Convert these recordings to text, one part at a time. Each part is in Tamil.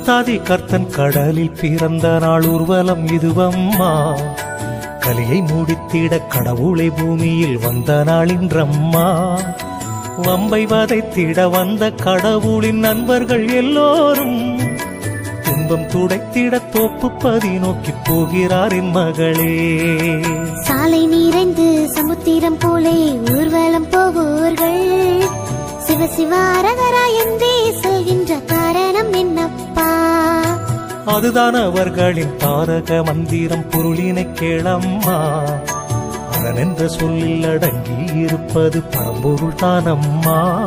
கர்த்தாதி கர்த்தன் கடலில் பிறந்த நாள் ஊர்வலம் இதுவம்மா. கலியை மூடித்திட கடவுளை பூமியில் வந்த நாளின்றம்மா வம்பை வதைத்திட வந்த கடவுளின் நண்பர்கள் எல்லோரும் துன்பம் துடைத்திட தோப்பு பதி நோக்கி போகிறாரின் மகளே. சாலை நிறைந்து சமுத்திரம் போலே ஊர்வலம் போவோர்கள். சிவ சிவ அரகரா என்றே சொல்கின்ற காரணம் என்ன? அதுதான் அவர்களின் தாரக மந்திரம் பொருளினை கேளம்மா. அரண் என்ற சொல்லில் அடங்கி இருப்பது பரம்பொருள் தானம்மா.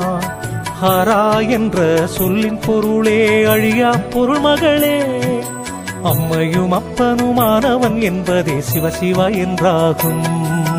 ஹரா என்ற சொல்லின் பொருளே அழியா பொருள் மகளே. அம்மையும் அப்பனுமானவன் என்பதே சிவசிவா என்றாகும்.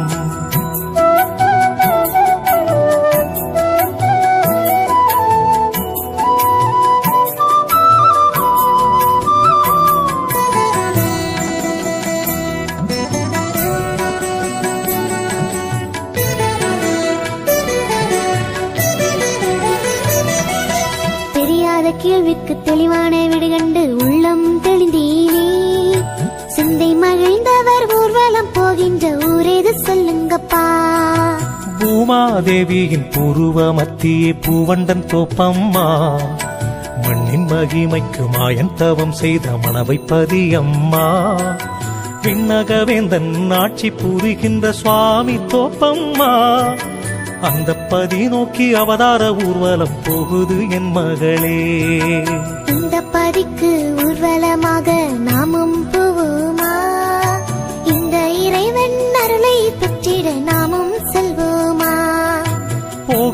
தேவியின் பூர்வ மத்தியே பூவண்டன் தோப்பம்மா. மண்ணின் மகிமைக்கு மாயன் தவம் செய்த மனவை பதியம்மா. விண்ணகவேந்தன் ஆட்சி புரிகின்ற சுவாமி தோப்பம்மா. அந்த பதி நோக்கி அவதார ஊர்வலம் போகுது என் மகளே. இந்த பதிக்கு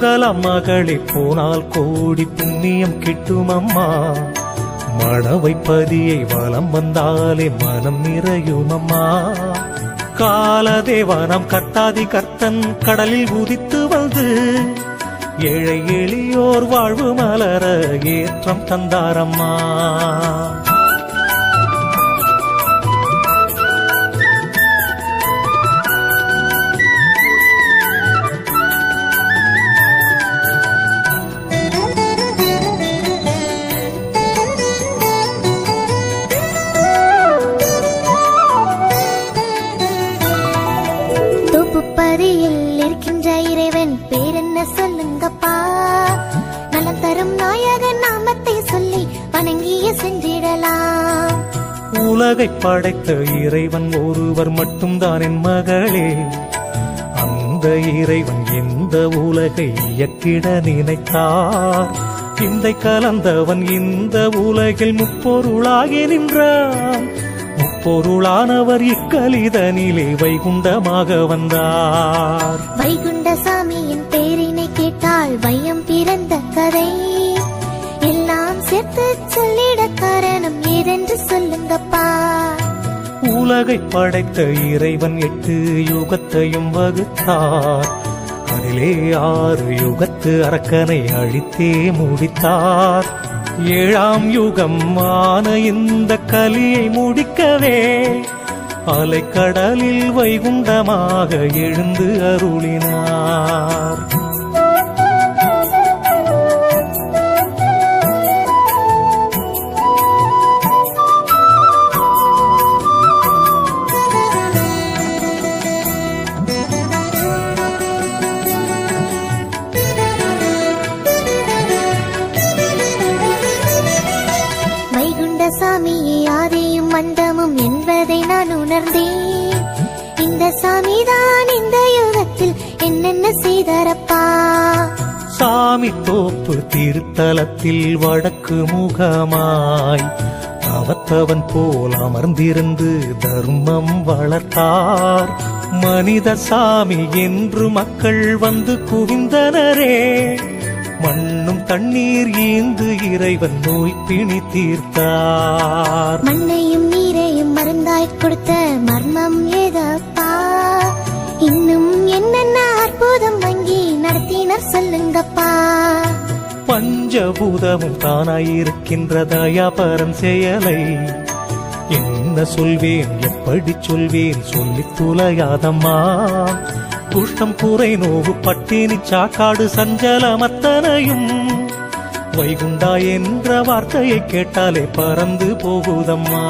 போகலாம் மகளே போனால் கோடி புண்ணியம் கிட்டும் அம்மா மணவை பதியை வலம் வந்தாலே மனம் நிறையும் அம்மா காலதேவானம் கர்த்தாதி கர்த்தன் கடலில் உதித்து வந்து ஏழை எளியோர் வாழ்வு மலர ஏற்றம் தந்தாரம்மா. உலகை படைத்த இறைவன் ஒருவர் மட்டும்தான் என் மகளே. அந்த இறைவன் இந்த உலகை இயக்கிட நினைத்தார்? இந்தை கலந்தவன் இந்த உலகில் முப்பொருளாகி நின்றான். முப்பொருளானவர் இக்கலிதனிலே வைகுண்டமாக வந்தார். வைகுண்ட சாமியின் பேரினை கேட்டால் வையம் பிறந்த கதை. எல்லாம் சேர்த்து சொல்லிட காரணம் ஏதென்று சொல்லுங்கப்பா. உலகை படைத்த இறைவன் எட்டு யுகத்தையும் வகுத்தார். அதிலே ஆறு யுகத்து அரக்கனை அழித்தே முடித்தார். ஏழாம் யுகமான இந்த கலியை முடிக்கவே அலைக்கடலில் வைகுண்டமாக எழுந்து அருளினார். சாமி தோப்பு திருத்தலத்தில் வடக்கு முகமாய் அவத்தவன் போல் அமர்ந்திருந்து தர்மம் வளர்த்தார். மனித சாமி என்று மக்கள் வந்து குவிந்தனரே. மண்ணும் தண்ணீர் ஈந்து இறைவன் நோய் பிணி தீர்த்தார். மண்ணையும் நீரையும் மருந்தாய் கொடுத்த மர்மம் ஏதப்பா? இன்னும் என்னென்ன அற்புதம் வங்கி நடத்தினர் சொல்லுங்கப்பா. பஞ்சபூதமும் தானாயிருக்கின்ற தயாபரன் செயலை. என்ன சொல்வேன் எப்படி சொல்வேன் சொல்லி துளையாதம்மா. குஷ்டம் குறை நோவு பட்டினி சாக்காடு சஞ்சலமத்தனையும். வைகுண்டா என்ற வார்த்தையை கேட்டாலே பறந்து போகுதம்மா.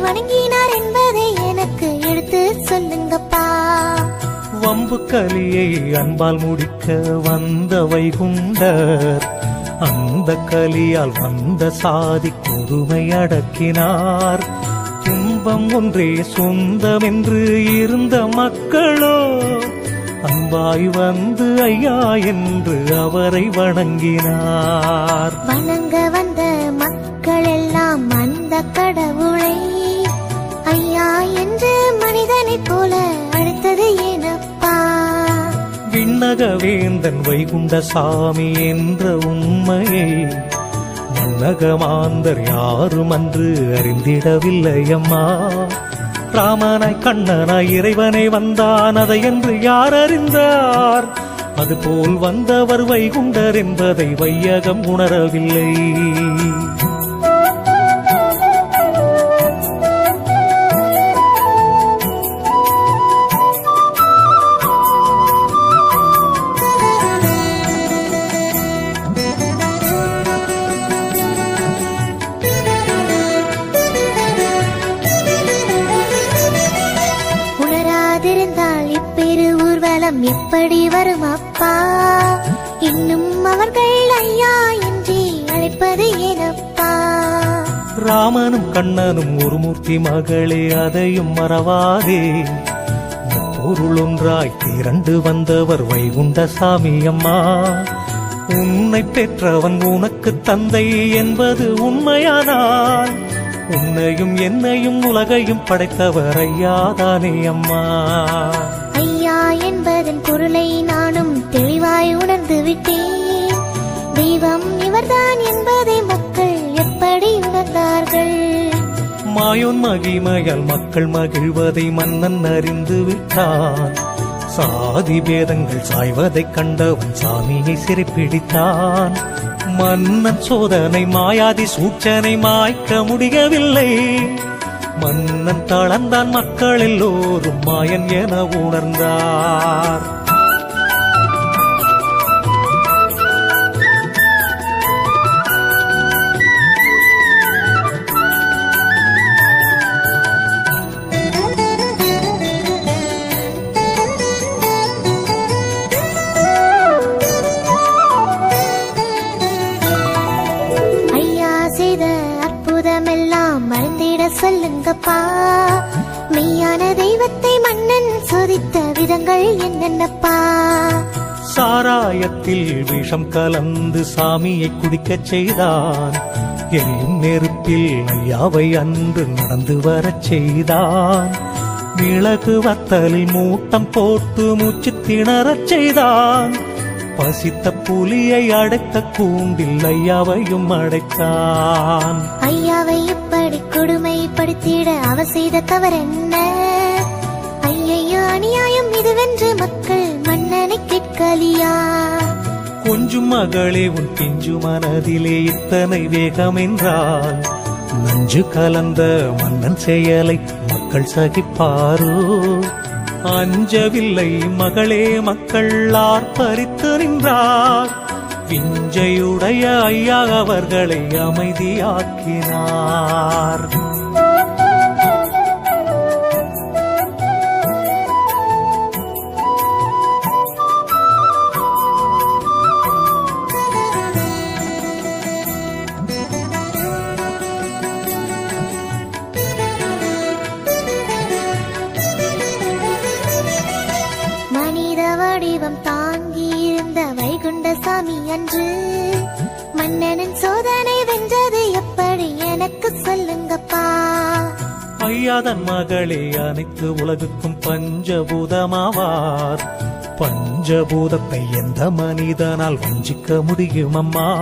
வணங்கினார் என்பதை எனக்கு எடுத்து சொல்லுங்கப்பா. வம்பு கலியை அன்பால் முடிக்க வந்த வைகுண்டர் அந்த கலியால் வந்த சாதி கொடுமை அடக்கினார். துன்பம் ஒன்றே சொந்தமென்று இருந்த மக்களோ அன்பாய் வந்து ஐயா என்று அவரை வணங்கினார். வணங்க வந்த கடவுளை. ஐயா என்று மனிதனைப் போல அழைத்தது ஏனப்பா? விண்ணக வேந்தன் வைகுண்ட சாமி என்ற உண்மையை மன்னகமாந்தர் யாரும் அன்று அறிந்திடவில்லை அம்மா ராமனாய் கண்ணனாய் இறைவனை வந்தான் அதை என்று யார் அறிந்தார்? அதுபோல் வந்தவர் வைகுண்டர் என்பதை வையகம் உணரவில்லை. கண்ணனும் ஒரு மூர்த்தி மகளே அதையும் மறவாதே. பொருள் ஒன்றாய் திரண்டு வந்தவர் வைகுண்ட சாமி அம்மா. உன்னை பெற்றவன் உனக்கு தந்தை என்பது உண்மையானால் உன்னையும் என்னையும் உலகையும் படைத்தவர் ஐயாதானே அம்மா. ஐயா என்பதன் பொருளை நானும் தெளிவாய் உணர்ந்து விட்டேன். தெய்வம் இவர்தான் என்பதை எப்படி உணர்ந்தார்கள் மாயோன் மகிமையால் மக்கள் மகிழ்வதை மன்னன் அறிந்து விட்டான். சாதி பேதங்கள் சாய்வதைக் கண்டவன் சாமியை சிறைப்பிடித்தான். மன்னன் சோதனை மாயாதி சூச்சனை மாய்க்க முடியவில்லை. மன்னன் தளர்ந்தான் மக்கள் எல்லோரும் மாயன் என உணர்ந்தார். சாராயத்தில் விஷம் கலந்து சாமியை குடிக்கச் செய்தான். எரியும் நெருப்பில் ஐயாவை அன்று நடந்து வரச் செய்தான். விளக்கு வத்தலில் மூட்டம் போட்டு மூச்சு திணறச் செய்தான். பசித்த புலியை அடைத்த கூண்டில் ஐயாவையும் அடைத்தான். ஐயாவை இப்படி கொடுமைப்படுத்திட அவ செய்த தவறென்ன? கலியா கொஞ்சம் கொஞ்சும் மகளே உன் பிஞ்சு மனதிலே இத்தனை வேகம் என்றால் நஞ்சு கலந்த மன்னன் செயலை மக்கள் சகிப்பாரோ? அஞ்சவில்லை மகளே மக்கள் ஆர்ப்பரித்து நின்றார் விஞ்சையுடைய ஐயா அவர்களை அமைதியாக்கினார். மன்னனின் சோதனை வென்றது எப்படி? எனக்கு சொல்லுங்கப்பா. ஐயாதன் மகளே அனைத்து உலகுக்கும் பஞ்சபூதமாவார். பஞ்சபூதத்தை எந்த மனிதனால் வஞ்சிக்க முடியும் அம்மா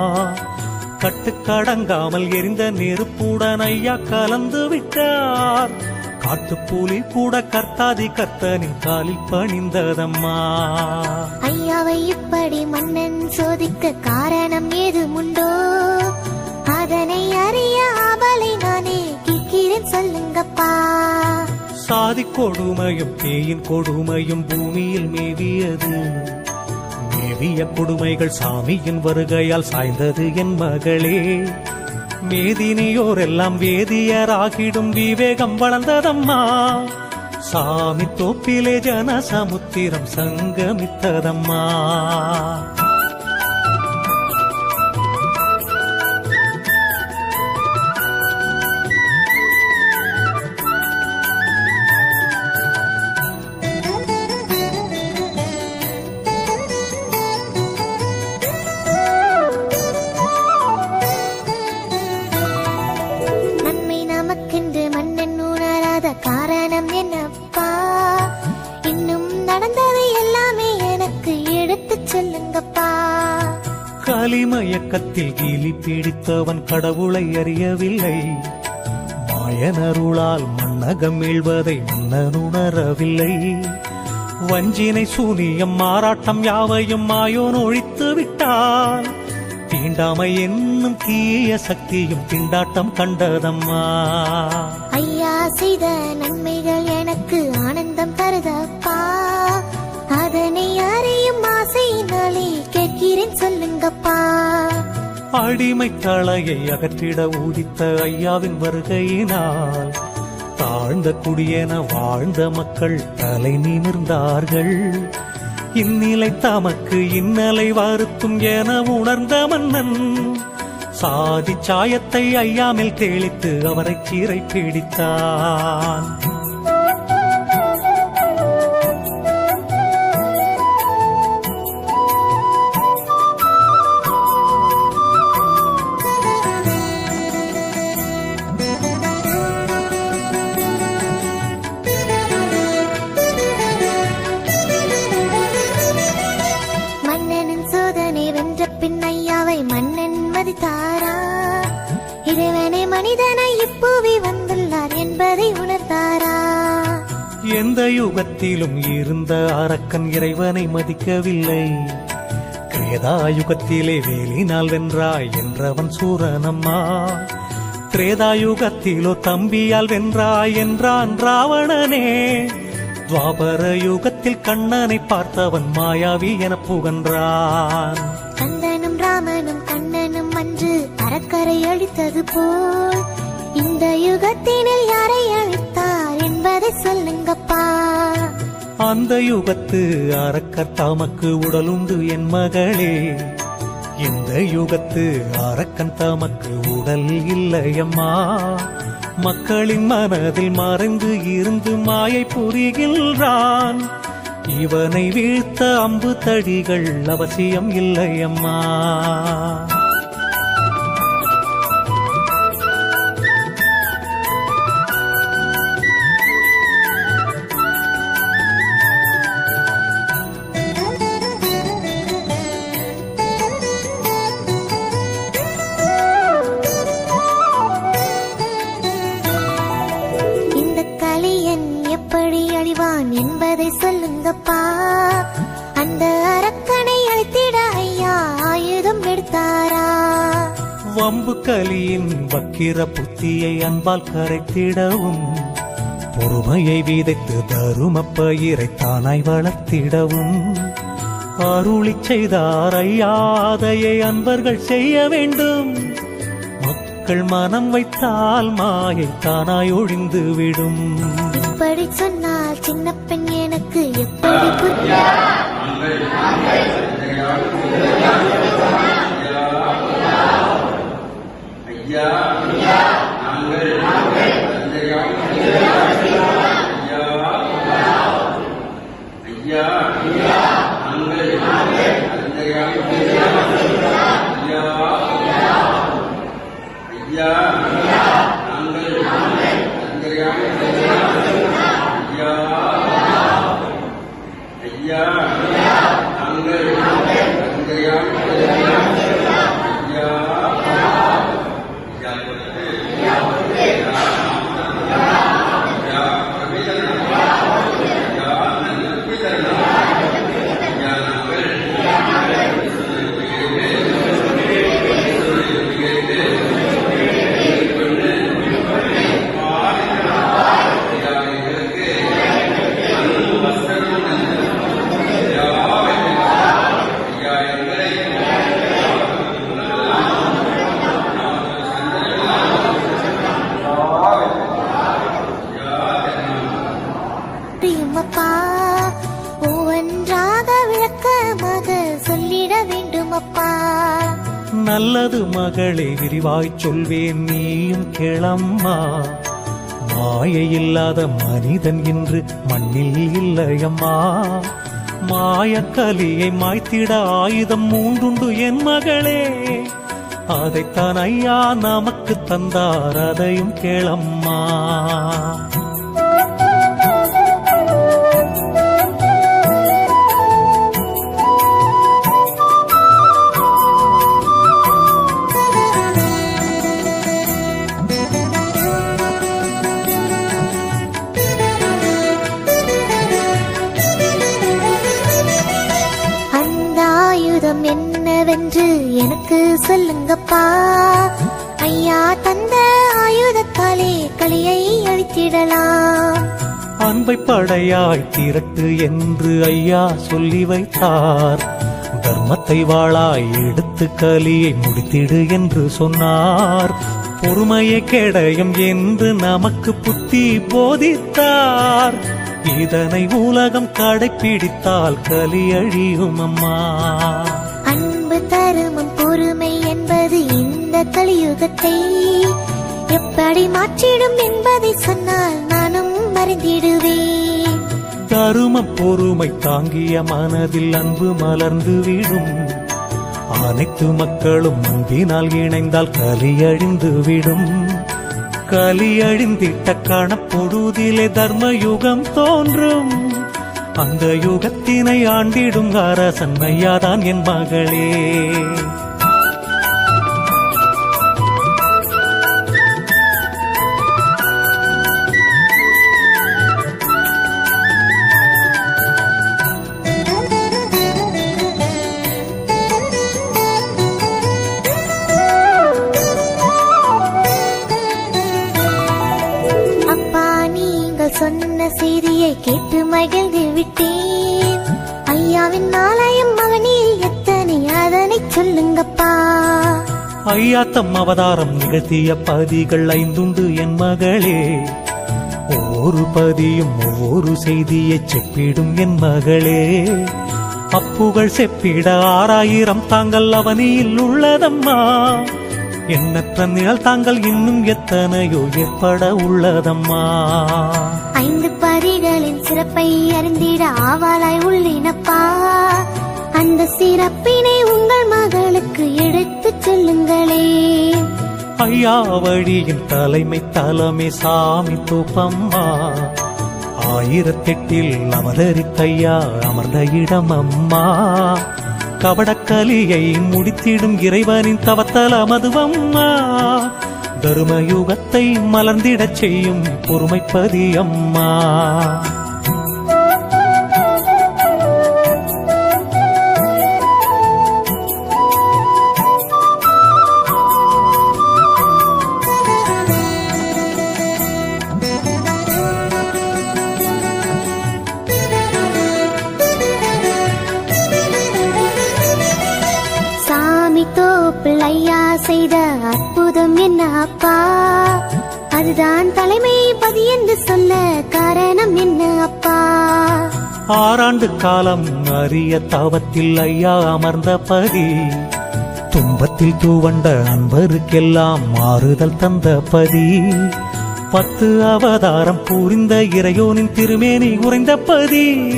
கட்டுக்கடங்காமல் எரிந்த நெருப்புடன் ஐயா கலந்து விட்டார். காட்டுப்புலி கூட கர்த்தாதி கர்த்தனின் காலில் பணிந்ததம்மா. ஐயாவை இப்படி மன்னன் சோதிக்க காரணம் ஏதுமுண்டோ? அதனை அறிய ஆபலை நானே கேட்கிறேன் சொல்லுங்கப்பா. சாதி கொடுமையும் பேயின் கொடுமையும் பூமியில் மேவியது. மேவிய கொடுமைகள் சாமியின் வருகையால் சாய்ந்தது என் மகளே. மேதினியோர் எல்லாம் வேதியராகிடும் விவேகம் வளர்ந்ததம்மா. சாமி தோப்பிலே ஜன சமுத்திரம் சங்கமித்ததம்மா. கலிமயக்கத்தில் கிளி பிடித்தவன் கடவுளை அறியவில்லை. மாயனருளால் மன்னகம் மீழ்வதை மன்னனுணரவில்லை வஞ்சினை சூனியம் மாறாட்டம் யாவையும் மாயோன் ஒழித்து விட்டான். தீண்டாமை என்னும் தீய சக்தியும் திண்டாட்டம் கண்டதம்மா. ஐயா செய்த நன்மைகள் எனக்கு ஆனந்தம் தருதப்பா. அதனை அறியும் ஆசையினாலே கேட்கிறேன் சொல்லுங்கப்பா. அடிமை தலையை அகற்றிட ஊதித்த ஐயாவின் வருகையினால் தாழ்ந்த குடியென வாழ்ந்த மக்கள் தலை நிமிர்ந்தார்கள். இந்நிலை தமக்கு இன்னலை வருத்தும் என உணர்ந்த மன்னன் சாதி சாயத்தை ஐயாமில் தெளித்து அவரை சீரை பிடித்தான். யுகத்திலும் இருந்த அரக்கன் இறைவனை மதிக்கவில்லை. கிரேதா யுகத்திலே வேலினால் வென்றாய் என்றவன் சூரனம்மா. திரேதா யுகத்திலோ தம்பியால் வென்றாய் என்றான் ராவணனே. துவாபர யுகத்தில் கண்ணனை பார்த்தவன் மாயாவி என புகன்றான். கந்தனும் ராமனும் கண்ணனும் அன்று அறக்கரை அழித்தது போல் இந்த யுகத்தினில் யாரை அழித்தார் என்பதை சொல்லுங்கப்பா. அந்த யுகத்து அரக்கர் தமக்கு உடலுண்டு என் மகளே. இந்த யுகத்து அரக்கன் தமக்கு உடல் இல்லையம்மா. மக்களின் மனதில் மறைந்து இருந்து மாயை புரிகின்றான். இவனை வீழ்த்த அம்பு தடிகள் அவசியம் இல்லையம்மா. கலியின் வக்கிர புத்தியை அன்பால் கரைத்திடவும் பொறுமையை விதைத்து தரும பயிரை தானாய் வளர்த்திடவும். அருளி செய்தார் ஐயாதையை அன்பர்கள் செய்ய வேண்டும். மக்கள் மனம் வைத்தால் மாயை தானாய் ஒழிந்து விடும். இப்படி சொன்னால் சின்ன பெண் எனக்கு எப்படி ஐயா நாங்கள் தந்தையாம் ஐயா ஐயா நாங்கள் தந்தையாம் ஐயா ஐயா சொல்வேன் நீயும் கிளம்மா. மாயை இல்லாத மனிதன் இன்று மண்ணில் இல்லையம்மா. மாயக்கலியை மாய்த்திட ஆயுதம் மூண்டுண்டு என் மகளே. அதைத்தான் ஐயா நமக்கு தந்தார் அதையும் கேளம்மா. அன்பை படையாய் திரட்டு என்று ஐயா சொல்லி வைத்தார். தர்மத்தை வாழாய் எடுத்து கலியை முடித்திடு என்று சொன்னார். பொறுமையை கேடயம் என்று நமக்கு புத்தி போதித்தார். இதனை உலகம் கடைப்பிடித்தால் கலி அழியும் அம்மா. அன்பு தருமம் பொறுமை என்பது இந்த கலியுகத்தை எப்படி மாற்றிடும் என்பதை சொன்னால் நானும் மறைந்திடுவேன் தரும பொறுமை தாங்கிய மனதில் அன்பு மலர்ந்து விடும். அனைத்து மக்களும் அன்பினால் இணைந்தால் கலியழிந்து விடும். கலியழிந்திட்ட கணப்பொழுதிலே தர்ம யுகம் தோன்றும். அந்த யுகத்தினை ஆண்டிடும் அரசன் ஐயாதான் என் மகளே. ஐயாத்தம் அவதாரம் நிகழ்த்திய பதிகள் ஐந்துண்டு என் மகளே. ஒவ்வொரு பதியும் ஒவ்வொரு செய்தியை செப்பிடும் என் மகளே. அப்புகள் செப்பிட ஆறாயிரம் தாங்கள் அவனியில் உள்ளதம்மா. எண்ணற்ற நிழல் தாங்கள் இன்னும் எத்தனையோ ஏற்பட உள்ளதம்மா. ஐந்து பரிகளின் சிறப்பை அறிந்திட ஆவாளாய் உள்ளினப்பா. அந்த சிறப்பின் ஐயாவழியின் தலைமை தலைமை சாமி தூப்பம்மா ஆயிரத்தெட்டில் அவதரித்தையா அமர்ந்த இடம் அம்மா கபடக்கலியை முடித்திடும் இறைவனின் தவத்தல மதுவம்மா. தருமயுகத்தை மலர்ந்திடச் செய்யும் பொறுமைப்பதி அம்மா அதுதான் தலைமை பதி என்று சொல்ல காரணம் என்ன அப்பா? ஆறாண்டு காலம் அரிய தவத்தில் ஐயா அமர்ந்த பதி. துன்பத்தில் தூவண்ட அன்பருக்கெல்லாம் மாறுதல் தந்த பதி. பத்து அவதாரம் புரிந்த இறையோனின் திருமேனி உறைந்த பதி.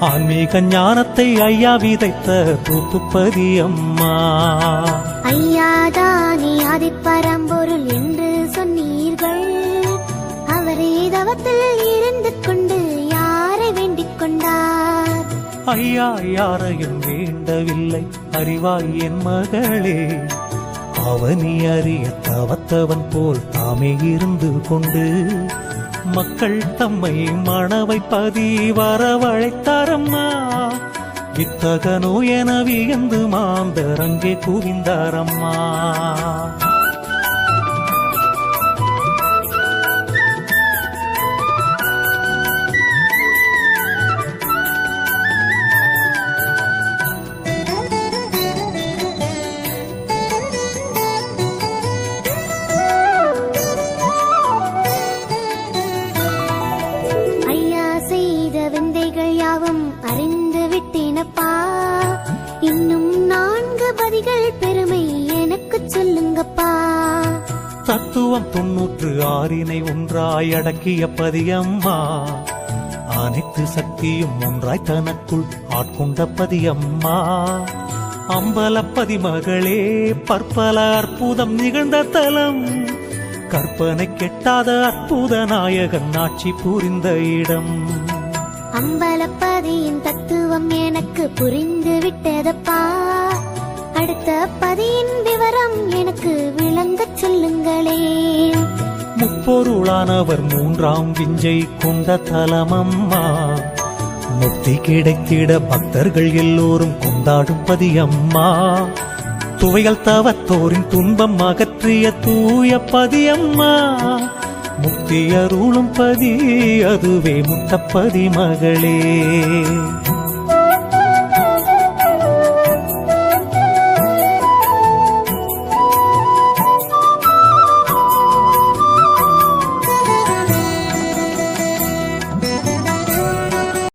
ஆன்மீக ஞானத்தை ஐயா விதைத்த தூத்துப்பதி அம்மா. ஐயாதானே ஆதிப்பரம்பொருள் என்று சொன்னீர்கள். அவரே தவத்தில் இருந்து கொண்டு யாரை வேண்டிக் கொண்டார்? ஐயா யாரையும் வேண்டவில்லை. அறிவாய் என் மகளே. அவனி அறிய தவத்தவன் போல் தாமே இருந்து கொண்டு மக்கள் தம்மை மணவை பதி வரவழைத்தாரம்மா வித்தகனோ என வியந்து மாந்தரங்கே குவிந்தாரம்மா. தத்துவம் தொன்னூற்று ஆறினை ஒன்றாய் அடக்கிய பதியம்மா. அனைத்து சக்தியும் ஒன்றாய் தனக்குள் ஆட்கொண்ட பதியம்மா. அம்பலப்பதி மகளே பற்பல அற்புதம் நிகழ்ந்த தலம். கற்பனை கெட்டாத அற்புத நாயகன் ஆட்சி புரிந்த இடம். அம்பலப்பதியின் தத்துவம் எனக்கு புரிந்து விட்டதப்பா. அடுத்த பதியின் விவரம் எனக்கு விளங்க சொல்லுங்களே. முப்பொருளானவர் மூன்றாம் விஞ்சை கொண்ட தலமம்மா. முக்தி கிடைத்திட பக்தர்கள் எல்லோரும் கொண்டாடும் பதியம்மா துவைகள் தவத்தோரின் துன்பம் அகற்றிய தூய பதியம்மா. முக்தி அருளும் பதி அதுவே முத்தப்பதி மகளே.